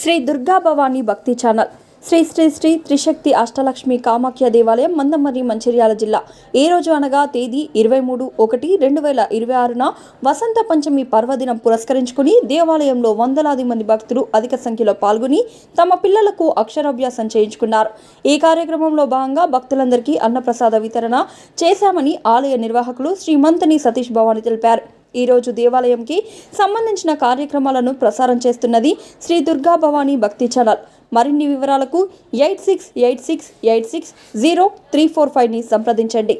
శ్రీ దుర్గా భవానీ భక్తి ఛానల్. శ్రీ శ్రీ శ్రీ త్రిశక్తి అష్టలక్ష్మి కామాఖ్య దేవాలయం మందమర్రి మంచిర్యాల జిల్లా. ఈ రోజు అనగా తేదీ ఇరవై మూడు ఒకటి రెండు వేల ఇరవై ఆరున వసంత పంచమి పర్వదినం పురస్కరించుకుని దేవాలయంలో వందలాది మంది భక్తులు అధిక సంఖ్యలో పాల్గొని తమ పిల్లలకు అక్షరాభ్యాసం చేయించుకున్నారు. ఈ కార్యక్రమంలో భాగంగా భక్తులందరికీ అన్నప్రసాద వితరణ చేశామని ఆలయ నిర్వాహకులు శ్రీమంతని సతీష్ భవాని తెలిపారు. ఈరోజు దేవాలయంకి సంబంధించిన కార్యక్రమాలను ప్రసారం చేస్తున్నది శ్రీ దుర్గా భవానీ భక్తి ఛానల్. మరిన్ని వివరాలకు eight six eight six eight six zero three four ఫైవ్ని సంప్రదించండి.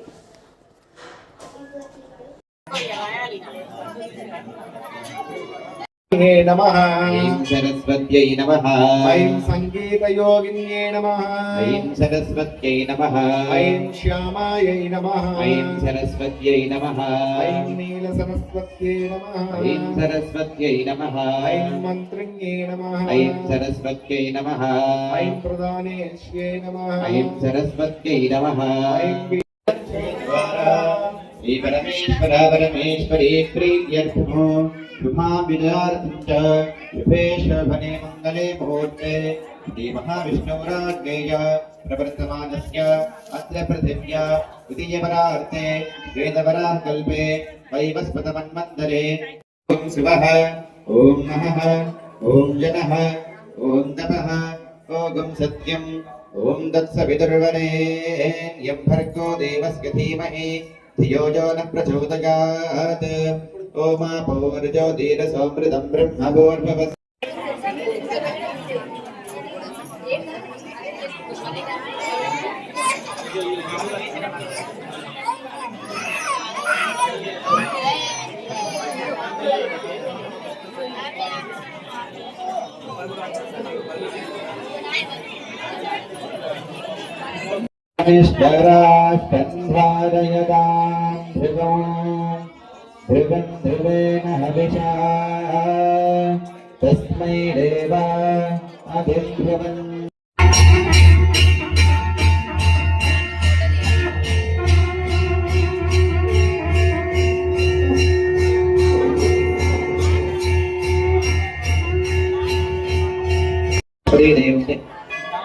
నమః ఐం సరస్వత్యై నమః ఐం సంగీతయోగిన్యే నమః ఐం సరస్వత్యై నమః ఐం శ్యామాయై నమః ఐం సరస్వత్యై నమః ఐం నీలసరస్వత్యే నమః ఐం సరస్వత్యై నమః ఐం మంత్రిణ్యే నమః ఐం సరస్వత్యై నమః ఐం ప్రధానేశ్యే నమః ఐం సరస్వత్యై నమః ఐం శ్రీ పరమేశ్వర పరమేశ్వరీ ప్రీత్యర్థమో శుభాభిదార్థం చ శుభే శోభనే మంగళే ముహూర్తే. శ్రీ మహావిష్ణురాజ్ఞేయ ప్రవర్తమానస్య అత్ర పృథివ్యా ద్వితీయపరార్తే వేదవరాకల్పే వైవస్పతమన్వంతరే ఓం శివః ఓం నః ఓం జనః ఓం తపః ఓం సత్యం. ఓం తత్సవితుర్వరేణ్యం భర్గో దేవస్య ధీమహి ధియో యో న ప్రచోదయాత్ ఓమాపోర్జ్యోతిరసోమృతం బ్రహ్మభూర్భవస్ निष्कराष्टन्धारयतां भृगवान् भृगन् ध्रुवेण हविषा तस्मै देवा अभिभ्रवन् Thank you.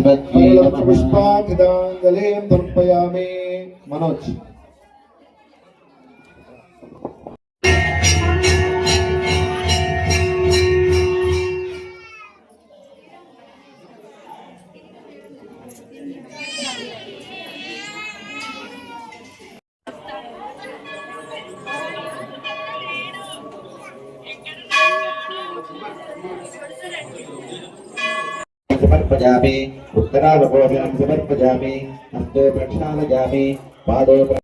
అస్తు సరస్వత్యై నమః పుష్పాక్షితాంజలిం సమర్పయామి మనోజ్. समर्पयामि। उत्तरावभोजनं समर्पयामि। हस्तो प्रक्षालयामि। पादो